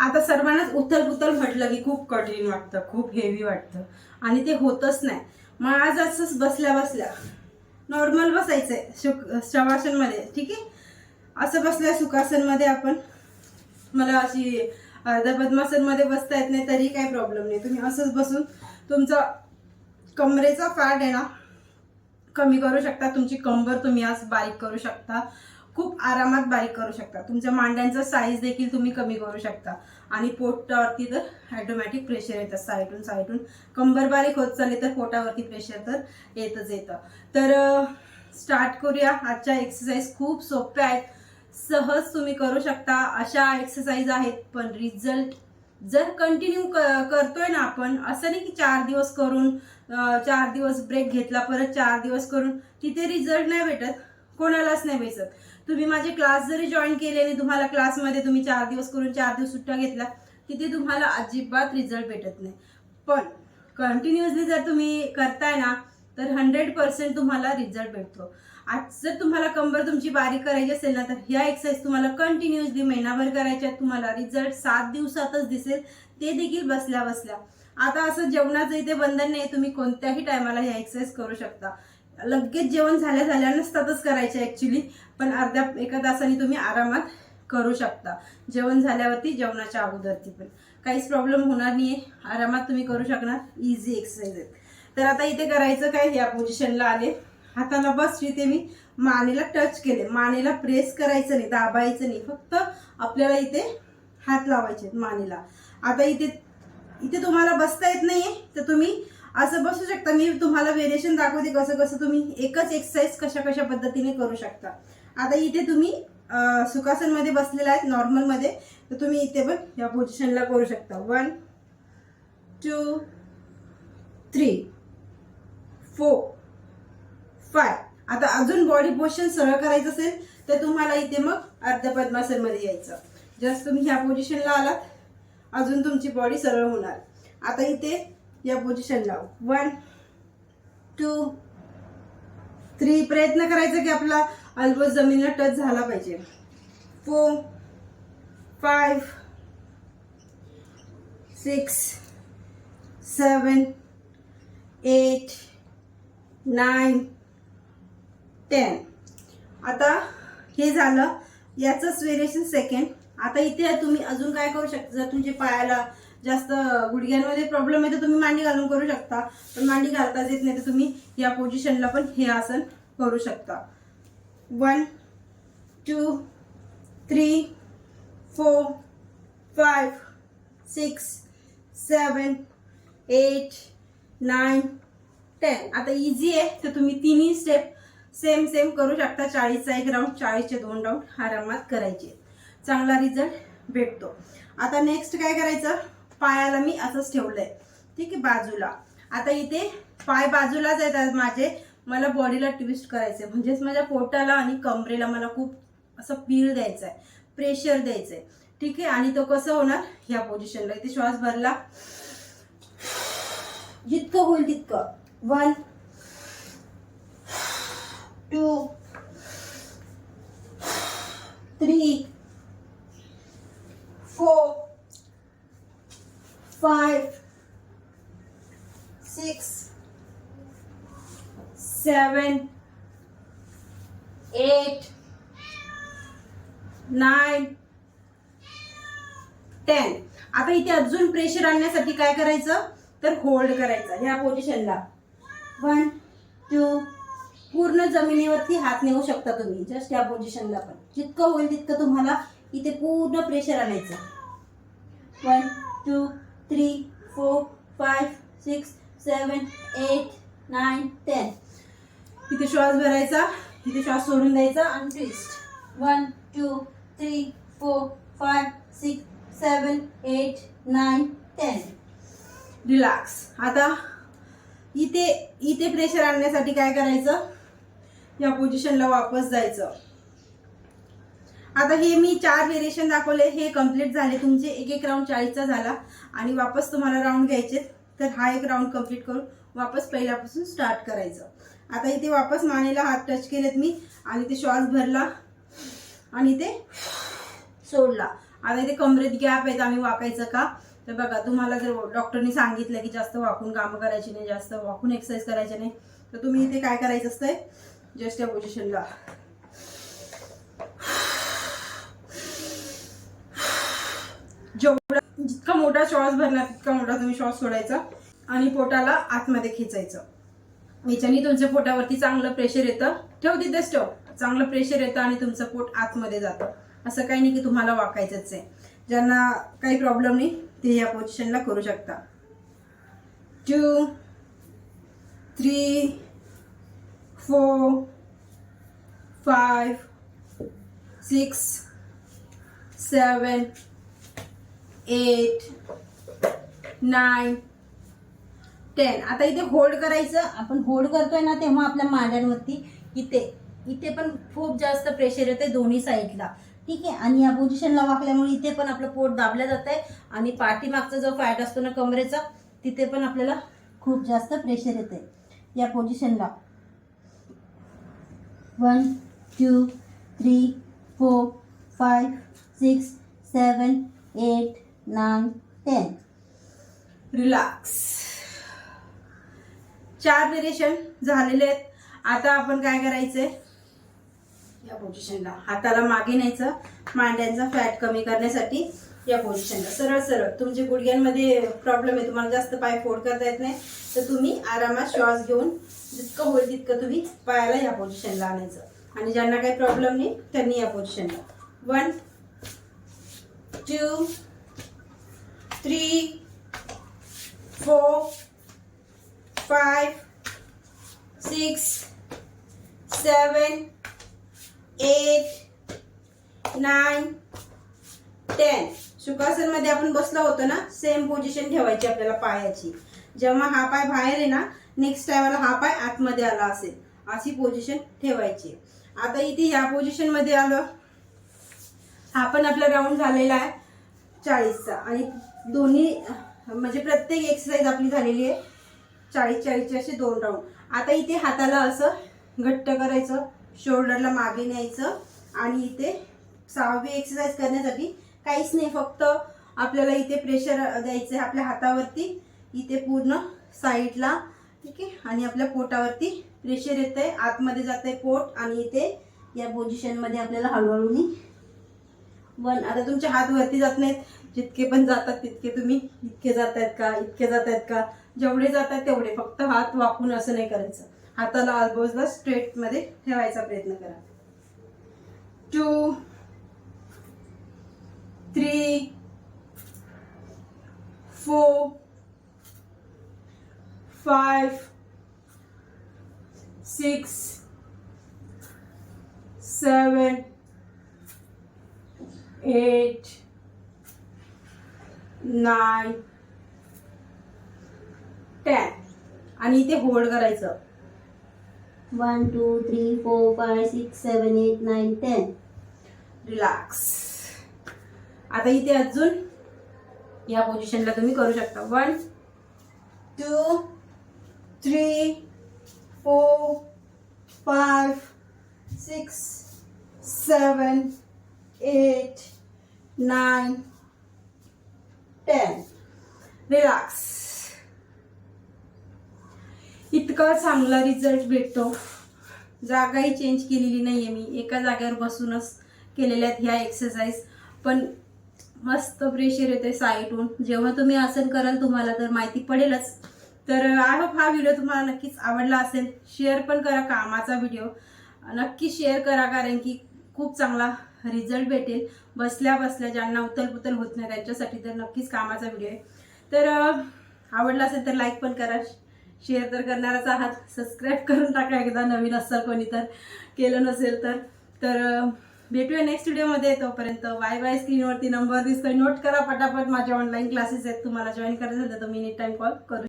आता सर्वांनाच उथल पुथल म्हटलं की खूप कठीण वाटतं खूप हेवी वाटतं. आणि ते होतच नाही. मग आज असंच बसल्या बसल्या नॉर्मल बसायचंय शुक शवासनमध्ये ठीक आहे? असं बसल्या सुखासनमध्ये आपण. मला अशी अर्धा पद्मासनमध्ये बसता येत नाही तरी काही प्रॉब्लेम नाही. तुम्ही असंच बसून तुमचा कमरेचा फॅट आहे ना कमी करू शकता. तुमची कंबर तुम्ही आज बारीक करू शकता. खूप आरामात बारीक करू शकता. तुमच्या मांड्यांचा साईज देखील तुम्ही कमी करू शकता. आणि पोटावरती तर ॲटोमॅटिक प्रेशर येतं. साईडून साईडून. कंबर बारीक होत चालली तर पोटावरती प्रेशर तर येतच येतं. तर स्टार्ट करूया. आजच्या एक्सरसाइज खूप सोप्या आहेत. सहज तुम्ही करू शकता. अशा एक्सरसाइज आहेत. पण रिझल्ट जर कंटिन्यू करतोय ना आपण असं नाही की चार दिवस करून चार दिवस ब्रेक घेतला परत चार दिवस करून तिथे रिझल्ट नाही भेटत. कोणालाच नाही भेटत. तुम्ही माझे क्लास जरी जॉईन केले आणि तुम्हाला क्लासमध्ये तुम्ही चार दिवस करून चार दिवस सुट्ट्या घेतल्या तिथे तुम्हाला अजिबात रिझल्ट भेटत नाही. पण कंटिन्युअसली जर तुम्ही करताय ना तर हंड्रेड पर्सेंट तुम्हाला रिझल्ट भेटतो. आज जर तुम्हाला कंबर तुमची बारीक करायची असेल ना तर ह्या एक्सरसाइज तुम्हाला कंटिन्युअसली महिनाभर करायच्या तुम्हाला रिझल्ट सात दिवसातच दिसेल. ते देखील बसल्या बसल्या. आता असं जेवणाचं इथे बंधन नाही तुम्ही कोणत्याही टायमाला ह्या एक्सरसाइज करू शकता. लगेच जेवण झाल्या झाल्या नसतातच करायचे ॲक्च्युली पण अर्ध्या एका तासाने तुम्ही आरामात करू शकता. जेवण झाल्यावरती जेवणाच्या अगोदरती पण. काहीच प्रॉब्लेम होणार नाही आहे आरामात तुम्ही करू शकणार. इझी एक्सरसाइज आहेत. तर आता इथे करायचं काय? या पोझिशनला आले. हाताला बस इथे मी मानेला टच केले. मानेला प्रेस करायचं नाही दाबायचं नाही. फक्त आपल्याला इथे हात लावायचे आहेत मानेला. आता इथे इथे तुम्हाला बसता येत नाही तर तुम्ही असं बसू शकता. मी तुम्हाला व्हेरिएशन दाखवते कसं कसं तुम्ही एकच एक्सरसाइज कशा कशा पद्धतीने करू शकता. आता इथे तुम्ही अं, सुखासनमध्ये बसलेला आहेत नॉर्मलमध्ये तर तुम्ही इथे पण या पोझिशनला करू शकता. One two three four five आता अजून बॉडी पोझिशन सरळ करायचं असेल तर तुम्हाला इथे मग अर्ध पद्मासनमध्ये यायचं. जस्ट तुम्ही ह्या पोझिशनला आलात अजून तुमची बॉडी सरळ होणार. आता इथे या पोझिशनला वन टू थ्री प्रयत्न करायचा की आपला अल्बो जमिनीला टच झाला पाहिजे. Four five six seven eight nine ten आता हे झालं. याचंच वेरिएशन सेकंड आता इथे तुम्ही अजून काय करू शकता? जर तुमच्या पायाला जास्त गुडघ्यांमध्ये प्रॉब्लेम आहे तर तुम्ही मांडी घालून करू शकता. पण मांडी घालताच येत नाही तर तुम्ही या पोझिशनला पण हे आसन करू शकता. One two three four five six seven eight nine ten आता इझी आहे तर तुम्ही तिन्ही स्टेप सेम सेम करू शकता. चाळीसचा एक राऊंड चाळीसचे दोन राऊंड आरामात करायचे. चांगला रिझल्ट भेटतो. आता नेक्स्ट काय करायचं? पायाला मी असंच ठेवलंय. ठीक आहे बाजूला. आता इथे पाय बाजूलाच आहेत माझे. मला बॉडीला ट्विस्ट करायचंय. म्हणजेच माझ्या पोटाला आणि कमरेला मला खूप असं पीळ द्यायचं आहे प्रेशर द्यायचंय. ठीक आहे आणि तो कसं होणार? ह्या पोझिशनला इथे श्वास भरला. जितकं होईल तितकं. One two three four five, six seven eight nine ten आता इथे अजून प्रेशर आणण्यासाठी काय करायचं? तर होल्ड करायचं. ह्या पोझिशनला वन टू पूर्ण जमिनीवरती हात नेऊ शकता तुम्ही. जस्ट या पोझिशनला पण. जितकं होईल तितकं तुम्हाला इथे पूर्ण प्रेशर आणायचं. One two three four five, six seven eight nine ten. इथे श्वास भरायचा इथे श्वास सोडून द्यायचा आणि twist one two three four five six seven eight nine ten relax आता इथे इथे प्रेशर आणण्यासाठी काय करायचं? या पोझिशनला वापस जायचं. आता हे मी चार व्हेरिएशन दाखवले. हे कंप्लीट झाले. तुमचे एक एक राऊंड चाळीसचा झाला. आणि वापस तुम्हाला राऊंड घ्यायचे तर हा एक राऊंड कंप्लीट करून वापस पहिल्यापासून स्टार्ट करायचं. आता इथे वापस मानेला हात टच केलेत मी. आणि ते श्वास भरला. आणि ते सोडला. आता इथे कमरेत गॅप आहेत. आम्ही वाकायचं का? तर बघा तुम्हाला जर डॉक्टरनी सांगितलं की जास्त वाकून कामं करायची नाही जास्त वाकून एक्सरसाइज करायची नाही तर तुम्ही इथे काय करायचं असतंय? जस्ट या पोझिशनला जेवढा जितका मोठा श्वास भरणार तितका मोठा तुम्ही श्वास सोडायचा आणि पोटाला आतमध्ये खेचायचं. याच्याने तुमच्या पोटावरती चांगलं प्रेशर येतं. ठेव तिथे ठेव. चांगलं प्रेशर येतं आणि तुमचं पोट आतमध्ये जातं. असं काही नाही की तुम्हाला वाकायचंच आहे. ज्यांना काही प्रॉब्लेम नाही ते या पोझिशनला करू शकता. Two three four five six seven eight nine ten. आता इथे होल्ड करायचं. आपण होल्ड करतोय ना तेव्हा आपल्या मांड्यांवरती इथे. इथे पण खूप जास्त प्रेशर येते दोन्ही साईडला. ठीक आहे? आणि या पोझिशनला वाकल्यामुळे इथे पण आपलं पोट दाबलं जात आहे आणि पाठीमागचा जो फॅट असतो ना कमरेचा तिथे पण आपल्याला खूप जास्त प्रेशर येते या पोझिशनला one two three four five six seven eight nine, ten. Relax चार व्हेरिएशन झालेले आहेत. आता आपण काय करायचंय? या पोझिशनला हाताला मागे न्यायचं. मांड्यांचा फॅट कमी करण्यासाठी या पोझिशनला सरळ सरळ. तुमच्या गुडघ्यांमध्ये प्रॉब्लेम आहे. तुम्हाला जास्त पाय फोड करता येत नाही. तर तुम्ही आरामात श्वास घेऊन जितकं होईल तितकं तुम्ही पायाला या पोझिशनला आणायचं. आणि ज्यांना काही प्रॉब्लेम नाही त्यांनी या पोझिशनला one two three four five, six, seven, eight, nine, ten सुखासनमध्ये आपण बसलो होतो ना सेम पोझिशन ठेवायची आपल्याला पायाची. जेव्हा हा पाय बाहेर आहे ना नेक्स्ट टायमाला हा पाय आतमध्ये आला असेल अशी पोझिशन ठेवायची. आता इथे या पोझिशनमध्ये आलं. हा पण आपला राऊंड झालेला आहे चाळीसचा. आणि दोन्ही म्हणजे प्रत्येक एक्सरसाइज आपली झालेली आहे. चाळीस चाळीसचे असे दोन राऊंड आता इथे हाताला असं घट्ट करायचं शोल्डरला मागे न्यायचं आणि इथे सहावी एक्सरसाइज करण्यासाठी काहीच नाही फक्त आपल्याला इथे प्रेशर द्यायचं आहे आपल्या हातावरती. इथे पूर्ण साईडला ठीक आहे? आणि आपल्या पोटावरती प्रेशर येत आहे आतमध्ये जात आहे पोट आणि इथे या पोझिशनमध्ये आपल्याला हळूहळूनी वन आता तुमचे हात वरती जात नाहीत. जितके पण जातात तितके तुम्ही इतके जात आहेत का इतके जात आहेत का? जेवढे जातात तेवढे फक्त हात वाकून असं नाही करायचं. हाताला आल्बोजला स्ट्रेटमध्ये ठेवायचा प्रयत्न करा. Two three four five six seven eight nine, ten आणि इथे होल्ड करायचं. One two three four five six seven eight nine ten relax आता इथे अजून या पोझिशनला तुम्ही करू शकता. One two three four five six seven eight nine ten relax इतका चांगला रिझल्ट भेटतो. जागाही चेंज केलेली नाही आहे मी. एका जागेवर बसूनच केलेल्या आहेत ह्या एक्सरसाइज पण मस्त प्रेशर येते साईटहून जेव्हा तुम्ही आसन कराल तुम्हाला तर माहिती पडेलच. तर आय होप हा व्हिडिओ तुम्हाला नक्कीच आवडला असेल. शेअर पण करा कामाचा व्हिडिओ नक्की शेअर करा कारण की खूप चांगला रिझल्ट भेटेल. बसल्या बसल्या ज्यांना उतलपुतल होत नाही त्यांच्यासाठी तर नक्कीच कामाचा व्हिडिओ आहे. तर आवडला असेल तर लाईक पण करा. शेअर तर करणारच आहात. सबस्क्राईब करून टाका एकदा नवीन असाल कोणी तर. केलं नसेल तर. तर भेटूया नेक्स्ट व्हिडिओमध्ये तोपर्यंत वाय वाय स्क्रीनवरती नंबर दिसतोय. नोट करा पटापट. माझे ऑनलाईन क्लासेस आहेत. तुम्हाला जॉईन करायचं तर तुम्ही नीट टाईम कॉल करू